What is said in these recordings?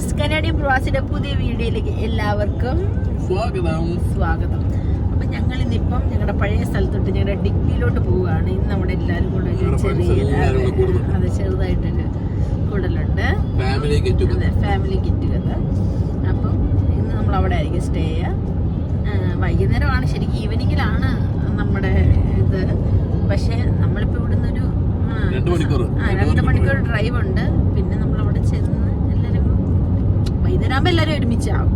Friends Canadian പ്രവാസിയുടെ പുതിയ വീഡിയോയിലേക്ക് എല്ലാവർക്കും സ്വാഗതം. സ്വാഗതം. അപ്പൊ ഞങ്ങൾ ഇന്നിപ്പം ഞങ്ങളുടെ പഴയ സ്ഥലത്തോട്ട് ഞങ്ങളുടെ ഡിഗ്രിയിലോട്ട് പോവുകയാണ്. ഇന്ന് നമ്മുടെ എല്ലാവരും കൂടെ അത് ചെറുതായിട്ടൊരു കൂടലുണ്ട്. ഫാമിലി ഗെറ്റ് അപ്പം ഇന്ന് നമ്മൾ അവിടെ ആയിരിക്കും സ്റ്റേ ചെയ്യുക വൈകുന്നേരമാണ് ശരിക്കും ഈവനിങ്ങിലാണ് നമ്മുടെ ഇത്. പക്ഷേ നമ്മളിപ്പോൾ ഇവിടുന്ന് ഒരു രണ്ട്. മണിക്കൂർ ഡ്രൈവ് ഉണ്ട് പിന്നെ നമ്മൾ അവിടെ ചെന്ന് എല്ലാവരും വൈകുന്നേരം എല്ലാരും ഒരുമിച്ചാവും.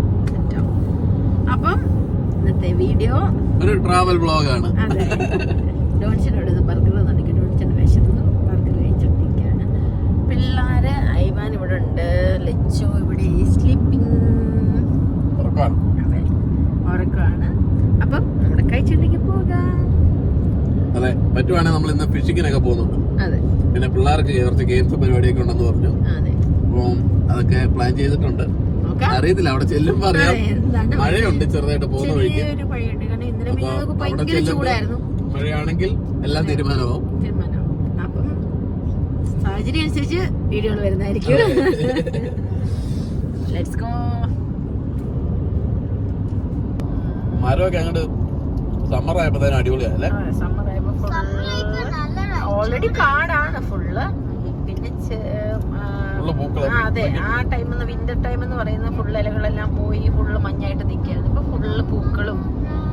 അപ്പം ഇന്നത്തെ വീഡിയോ ഒരു ട്രാവൽ അതെ. ഡോൺസിനോട് ബർഗർ തന്നിട്ട് ഡോൺസിന് വിശന്നു ബർഗർ കഴിച്ചോണ്ടിരിക്കുകയാണ്. പിള്ളേര് ഐവാൻ ഇവിടെ ഉണ്ട്. ലച്ചു ഇവിടെ സ്ലീപ്പിംഗ് ഉറക്കമാണ്. അപ്പം നമ്മുടെ കഴിച്ചിട്ടുണ്ടെങ്കിൽ പോകാം. അതെ പറ്റുവാണെങ്കിൽ നമ്മൾ ഇന്ന് ഫിഷിങ്ങിനൊക്കെ പോകുന്നുണ്ട്. പിന്നെ പിള്ളേർക്ക് കുറച്ച് ഗെയിംസ് പരിപാടിയൊക്കെ ഉണ്ടെന്ന് പറഞ്ഞു. അപ്പം അതൊക്കെ പ്ലാൻ ചെയ്തിട്ടുണ്ട്. അറിയത്തില്ല. അവിടെ ചെല്ലുമ്പോ അറിയാം. മഴയുണ്ട് ചെറുതായിട്ട് പോകുന്ന വഴിക്ക്. അപ്പൊ അവിടെ ചെല്ലുമ്പോ മഴയാണെങ്കിൽ എല്ലാം തീരുമാനമാവും. തീരുമാനം അപ്പം സാഹചര്യം അനുസരിച്ച് വീഡിയോകൾ വരുന്നതായിരിക്കും. ലെറ്റ്സ് ഗോ മരമൊക്കെ അങ്ങോട്ട് സമ്മർ ആയപ്പോ അടിപൊളിയായല്ലേ? സമ്മർ ആയപ്പോ ഓൾറെഡി കാടാണ് ഫുള്ള് പിന്നെ അതെ. ആ ടൈം വിന്റർ ടൈം എന്ന് പറയുന്ന ഫുൾ ഇലകളെല്ലാം പോയി ഫുള്ള് മഞ്ഞായിട്ട് നിൽക്കുകയാണ് ഇപ്പൊ ഫുള്ള് പൂക്കളും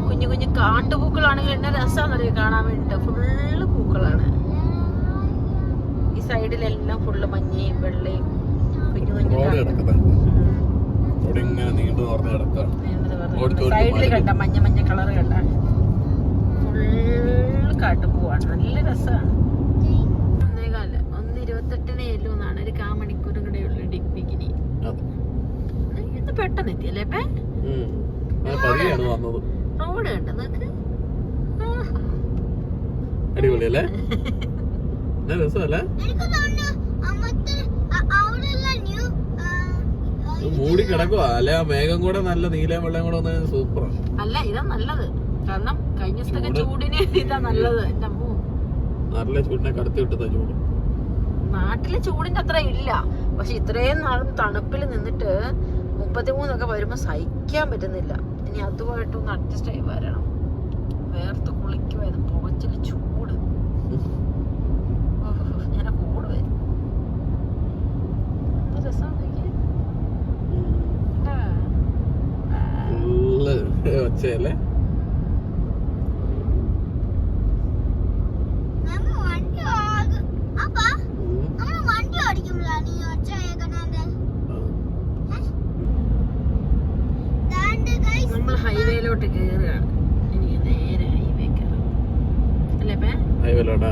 കുഞ്ഞു കുഞ്ഞു കാട്ടുപൂക്കളാണെങ്കിൽ എന്നെ രസമാണെന്നറിയോ കാണാൻ വേണ്ടിട്ട്. ഫുള്ള് പൂക്കളാണ്. ഈ സൈഡിലെല്ലാം ഫുള്ള് മഞ്ഞയും വെള്ളയും കുഞ്ഞു കുഞ്ഞു സൈഡിൽ കണ്ട മഞ്ഞ മഞ്ഞ കളർ കണ്ട ഫുള്ള് കാട്ടുപൂവാണ് നല്ല രസമാണ് പെട്ടെന്ന് എത്തിയല്ലേ വന്നത്. റോഡ് കണ്ടോ നിനക്ക്? അടിപൊളിയല്ലേ? രസമല്ലേ? മൂടി കിടക്കുവാ. അല്ല ആ മേഘം കൂടെ നല്ല നീല വെള്ളം കൂടെ വന്നത് സൂപ്പർ അല്ല ഇതാ നല്ലത്. കാരണം കഴിഞ്ഞ ദിവസത്തെ ചൂട്. ചൂടിന് ഇതാ നല്ലത്. എന്റെ അമ്മോ. നല്ല ചൂടിനെ കടത്തി വിട്ടതാ ചൂട്. നാട്ടിലെ ചൂടിന്റെ അത്ര ഇല്ല. പക്ഷെ ഇത്രയും നാളും തണുപ്പിൽ നിന്നിട്ട് മുപ്പത്തിമൂന്നൊക്കെ വരുമ്പോൾ സഹിക്കാൻ പറ്റുന്നില്ല. ഇനി അതുമായിട്ടൊന്ന് അഡ്ജസ്റ്റ് ആയി വരണം. വേർത്ത് കുളിക്കുമായിരുന്നു പുകച്ചിൽ ചൂട്. ഞാൻ കൂട് വരും. വണ്ടി? ആ, ഫുള്ള് ഒച്ചയല്ലേ ഉം. നമ്മൾ ഹൈവേയിലോട്ട് കയറുകയാണ് എനിക്ക് നേരെ ഹൈവേ കയറാം അല്ലേ പേ? ഹൈവേലോട്ടാ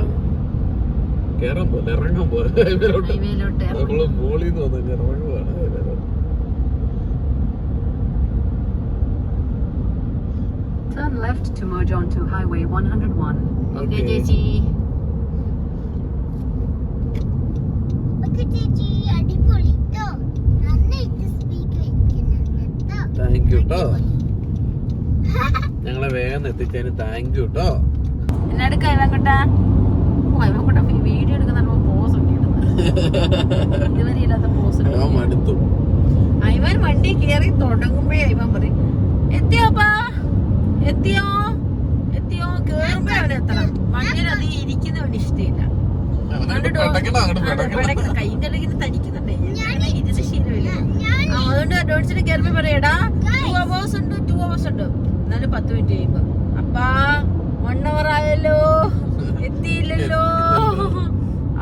കേറാൻ പോലെ ഇറങ്ങാൻ പോലെ ഹൈവേലോട്ട് ഹൈവേയിലോട്ട് നമ്മൾ മോളിൽ നിന്ന് വന്നു ഇറങ്ങുവാണ് ഹൈവേലോട്ട് Turn left to merge onto Highway 101. Okay Okay. ചേച്ചി താങ്ക് യു കേട്ടോ ഞങ്ങളെ വേഗം എത്തിച്ചതിന് താങ്ക് യു കേട്ടോ എന്നെ എടുക്ക ഇവൻകുട്ടാ വീഡിയോ എടുക്കുന്ന പോസ് ഇതുവരെ ഇല്ലാത്ത പോസ് മടുത്തു. ഇവൻ വണ്ടി കയറി തുടങ്ങുമ്പോഴേ ഇവൻ പറയും എത്തിയോപ്പാ എത്തിയോ? എത്തിയോ? അവൻ എത്തണം. വണ്ടിയിൽ അത് ഇഷ്ടമില്ല. ഇടയ്ക്ക് ഇരുന്ന് ശീലമില്ല. അതുകൊണ്ട് അഡ്വാൻസിന് കയറുമ്പോ പറയടാ ടു അവേഴ്സ് ഉണ്ട് ടു അവേഴ്സ് ഉണ്ട്. എന്നാലും പത്ത് മിനിറ്റ് കഴിയുമ്പോ. അപ്പാ വൺ അവർ ആയല്ലോ. എത്തിയില്ലല്ലോ.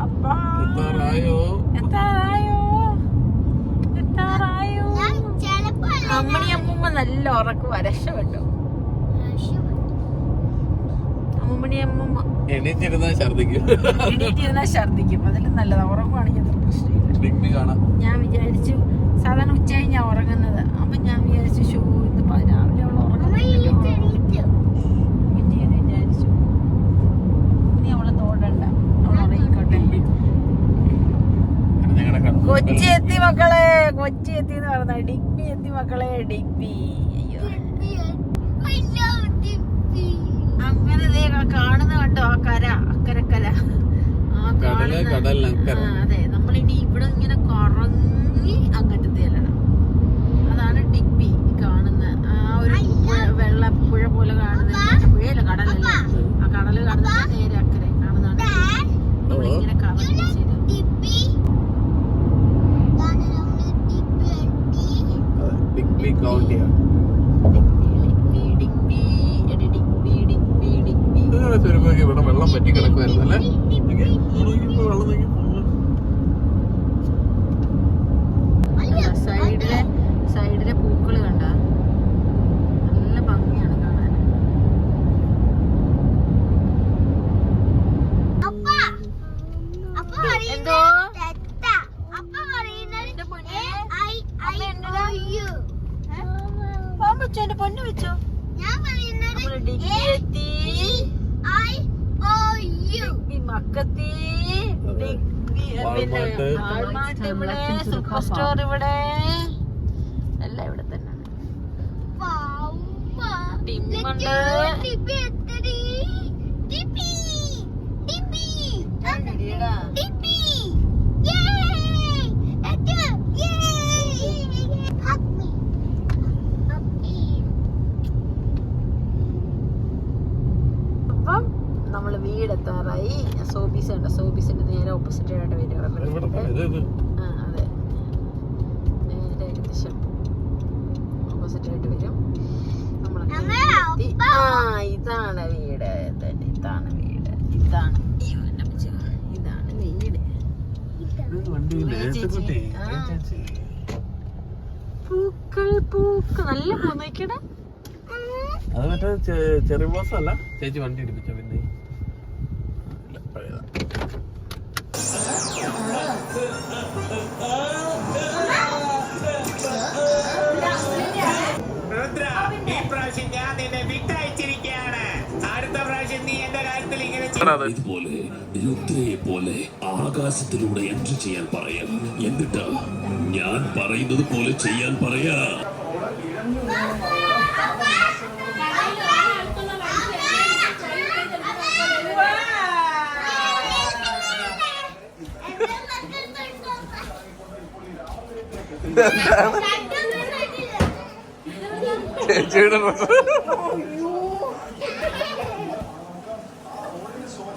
അപ്പാ. എത്താറായോ? എത്താറായോ? അമ്മണി അമ്മൂമ്മ നല്ല ഉറക്കുവാ രക്ഷപ്പെട്ടു അമ്മൂമ്മണി അമ്മൂമ്മ എണീറ്റിരുന്നാ ഛർദിക്കും എണീറ്റിരുന്നാൽ ഛർദിക്കും അതിലും നല്ലതാ. ഉറങ്ങുവാണെങ്കിൽ അത്ര പ്രശ്നമില്ല. ഡിഗ്രി കാണാം. ഞാൻ വിചാരിച്ചു സാധാരണ ഉച്ച കഴിഞ്ഞാ ഉറങ്ങുന്നത്. അപ്പൊ ഞാൻ വിചാരിച്ചു ഷോ കൊച്ചി എത്തി മക്കളെ കൊച്ചി എത്തി എന്ന് പറഞ്ഞ ഡിഗ്ബി എത്തി മക്കളെ ഡിപ്പി. അയ്യോ. അങ്ങനെ കാണുന്ന കണ്ടോ ആ കര അക്കരക്കര. ആ കടല കാണുന്ന- അതെ. ഇങ്ങനെ വരുമ്പോ ഇവിടെ വെള്ളം പറ്റി കിടക്കുമായിരുന്നു അല്ലേ വെള്ളം നോക്കി full. സൈഡിലെ സൈഡിലെ പൂക്കൾ കണ്ട നല്ല ഭംഗിയാണ് കാണാൻ എന്തോ പോകാൻ പറ്റോ എന്റെ പൊന്നു വെച്ചോ നമ്മൾ ഡിഗ്രി എത്തി ഡിഗ്രി മക്കത്തി ഡിഗ്രി പിന്നെ വാൾമാർട്ട്. ഇവിടെ സൂപ്പർ സ്റ്റോർ ഇവിടെ. എല്ലാം ഇവിടെ തന്നെ ടിമ്മുണ്ട് ഇടിയടാ. വീടെത്താറായി സോബീസ് ഉണ്ട് സോബീസിന്റെ നേരെ ഓപ്പോസിറ്റ് ആയിട്ട് വരും. ആ അതെ. നേരെ ഏകദേശം ഓപ്പോസിറ്റ് ആയിട്ട് വരും. ആ ഇതാണ് വീട്. തന്നെ ഇതാണ് വീട്. ഇതാണ്. ഇതാണ് വീട്. പൂക്കൾ പൂക്കൾ. നല്ല പൂ നോക്കിയടാ. അത് മറ്റേ ചെറിയ ബോസ് അല്ല ചേച്ചി വണ്ടി ഇടിപ്പിച്ച പിന്നെ? ചെയ്യ- ഇതുപോലെ രുദ്രയെ പോലെ ആകാശത്തിലൂടെ എൻട്രി ചെയ്യാൻ പറയാം. എന്നിട്ട് ഞാൻ പറയുന്നത് പോലെ ചെയ്യാൻ പറയാ. ചേച്ചിയുടെ ഡ്രസ്സ്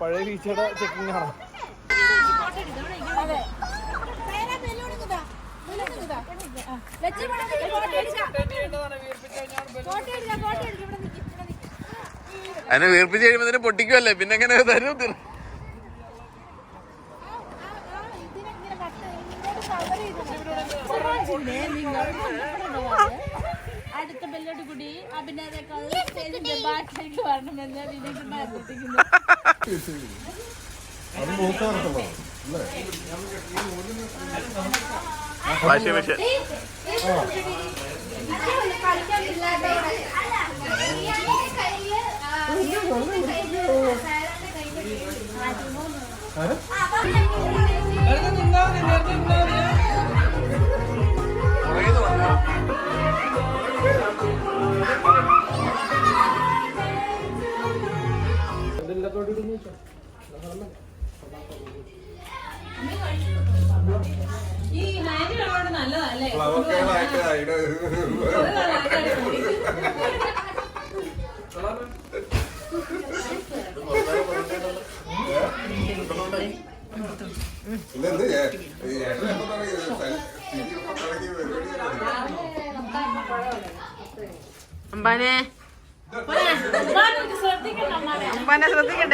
പഴയ ടീച്ചറുടെ ചെക്കിംഗ് ആണോ. അതിനെ വീർപ്പിച്ച് കഴിയുമ്പോ പൊട്ടിക്കുമല്ലേ പിന്നെ എങ്ങനെ തരും? അടുത്ത ബെല്ലോട് കൂടി അഭിനേതാക്കൾ സ്റ്റേജിന്റെ ബാക്കിലേക്ക് വരണമെന്ന് അഭ്യർത്ഥിക്കുന്നു വാഷിംഗ് മെഷീൻ. അമ്പാനെ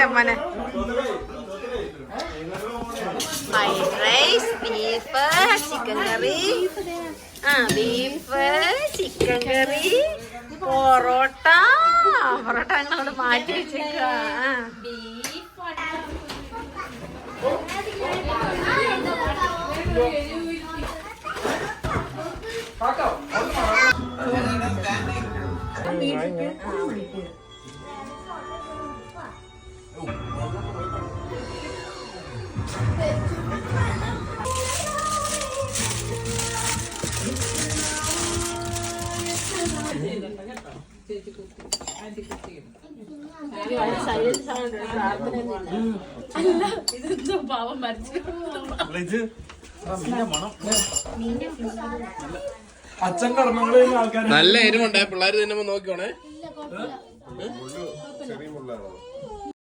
അമ്മനെ fried rice beef chicken curry ആ beef chicken curry parotta. Parotta ഞങ്ങളോട് മാറ്റി വെച്ചേക്ക ആ ഇതെന്തോ പാവം മരിച്ചു? അച്ഛൻ കർമ്മങ്ങളിൽ ആൾക്കാർ നല്ല എരിവുണ്ടായ പിള്ളേര് തിന്നുമ്പോ നോക്കിയോണേ ചെറിയ മുള്ളാണോ